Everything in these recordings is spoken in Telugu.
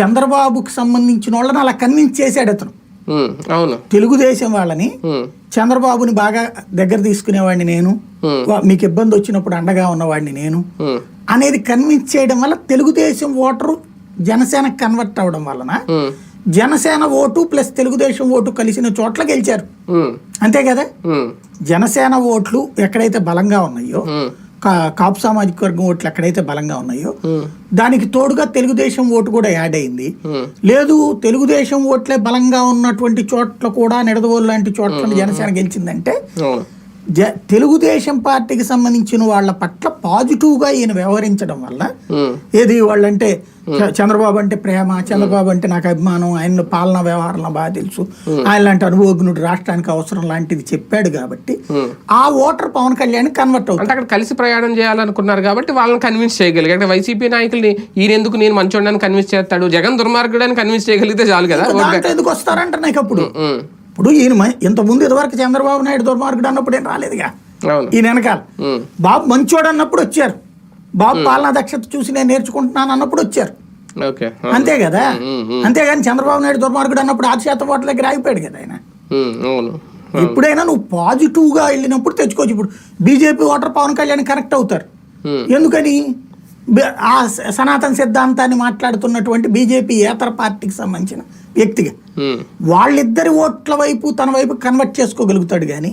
చంద్రబాబుకి సంబంధించిన వాళ్ళని అలా కన్విన్స్ చేశాడు అతను. అవును. తెలుగుదేశం వాళ్ళని చంద్రబాబుని బాగా దగ్గర తీసుకునేవాడిని నేను. మీకు ఇబ్బంది వచ్చినప్పుడు అండగా ఉన్నవాడిని నేను. అనేది కన్విన్స్ చేయడం వల్ల తెలుగుదేశం ఓటరు జనసేనకు కన్వర్ట్ అవ్వడం వలన Janasena vote plus Telugudesam vote కలిసిన చోట్ల గెలిచారు. అంతే కదా? జనసేన ఓట్లు ఎక్కడైతే బలంగా ఉన్నాయో కాపు సామాజిక వర్గం ఓట్లు ఎక్కడైతే బలంగా ఉన్నాయో దానికి తోడుగా తెలుగుదేశం ఓటు కూడా యాడ్ అయింది. లేదు తెలుగుదేశం ఓట్లే బలంగా ఉన్నటువంటి చోట్ల కూడా నిడదవోలు లాంటి చోట్ల జనసేన గెలిచిందంటే జ తెలుగుదేశం పార్టీకి సంబంధించిన వాళ్ళ పట్ల పాజిటివ్గా ఈయన వ్యవహరించడం వల్ల ఏది వాళ్ళంటే చంద్రబాబు అంటే ప్రేమ చంద్రబాబు అంటే నాకు అభిమానం ఆయన పాలనా వ్యవహారంలో బాగా తెలుసు. ఆయన లాంటి అనుభవజ్ఞుడు రాష్ట్రానికి అవసరం లాంటిది చెప్పాడు కాబట్టి. ఆ ఓటర్ పవన్ కళ్యాణ్ కన్వర్ట్ అవుతుంది అంటే అక్కడ కలిసి ప్రయాణం చేయాలనుకున్నారు కాబట్టి వాళ్ళని కన్విన్స్ చేయగలిగారు. అంటే వైసీపీ నాయకుల్ని ఈయన ఎందుకు నేను మంచోడని కన్విన్స్ చేస్తాడు? జగన్ దుర్మార్గుడు అని కన్విన్స్ చేయగలిగితే చాలు కదా ఎందుకు వస్తారంట నాకు అప్పుడు. ఇప్పుడు ఈయన ఇంతకుముందు ఇదివరకు చంద్రబాబు నాయుడు దుర్మార్గుడు అన్నప్పుడు ఏం రాలేదుగా. ఈయన వెనకాల. బాబు మంచోడు అన్నప్పుడు వచ్చారు. బాబు పాలనా దక్షత చూసి నేను నేర్చుకుంటున్నాను అన్నప్పుడు వచ్చారు. అంతే కదా? అంతేగాని చంద్రబాబు నాయుడు దుర్మార్గుడు అన్నప్పుడు ఆరు శాతం ఓట్ల దగ్గర ఆగిపోయాడు కదా ఆయన. ఎప్పుడైనా నువ్వు పాజిటివ్గా వెళ్ళినప్పుడు తెచ్చుకోవచ్చు. ఇప్పుడు BJP voter Pawan Kalyan connect అవుతారు. ఎందుకని? ఆ సనాతన సిద్ధాంతాన్ని మాట్లాడుతున్నటువంటి బీజేపీ ఏతర పార్టీకి సంబంధించిన వ్యక్తిగా వాళ్ళిద్దరి ఓట్ల వైపు తన వైపు కన్వర్ట్ చేసుకోగలుగుతాడు కానీ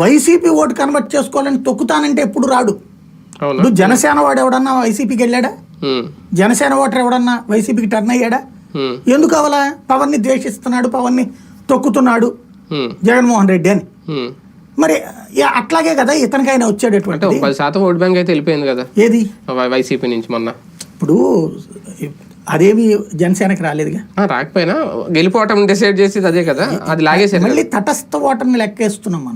వైసీపీ ఓటు కన్వర్ట్ చేసుకోవాలని తొక్కుతానంటే ఎప్పుడు రాడు. ఇప్పుడు జనసేన వాడు ఎవడన్నా వైసీపీకి వెళ్ళాడా? జనసేన ఓటర్ ఎవడన్నా వైసీపీకి టర్న్ అయ్యాడా? ఎందుకు అవలా? పవన్ని ద్వేషిస్తున్నాడు పవన్ని తొక్కుతున్నాడు ఉమ్, జగన్మోహన్ రెడ్డి అని. మరి అట్లాగే కదా ఇతనికైనా వచ్చేటటువంటి పది శాతం ఓట్ బ్యాంక్ అయితే వెళ్ళిపోయింది కదా? ఏది? వైసీపీ నుంచి మొన్న. ఇప్పుడు అదేమి జనసేనకి రాలేదుగా? రాకపోయినా గెలిపోవటం డిసైడ్ చేసేది అదే కదా? అది లాగేసారు మళ్ళీ తటస్థ ఓటర్ని లెక్కేస్తున్నాం మనం.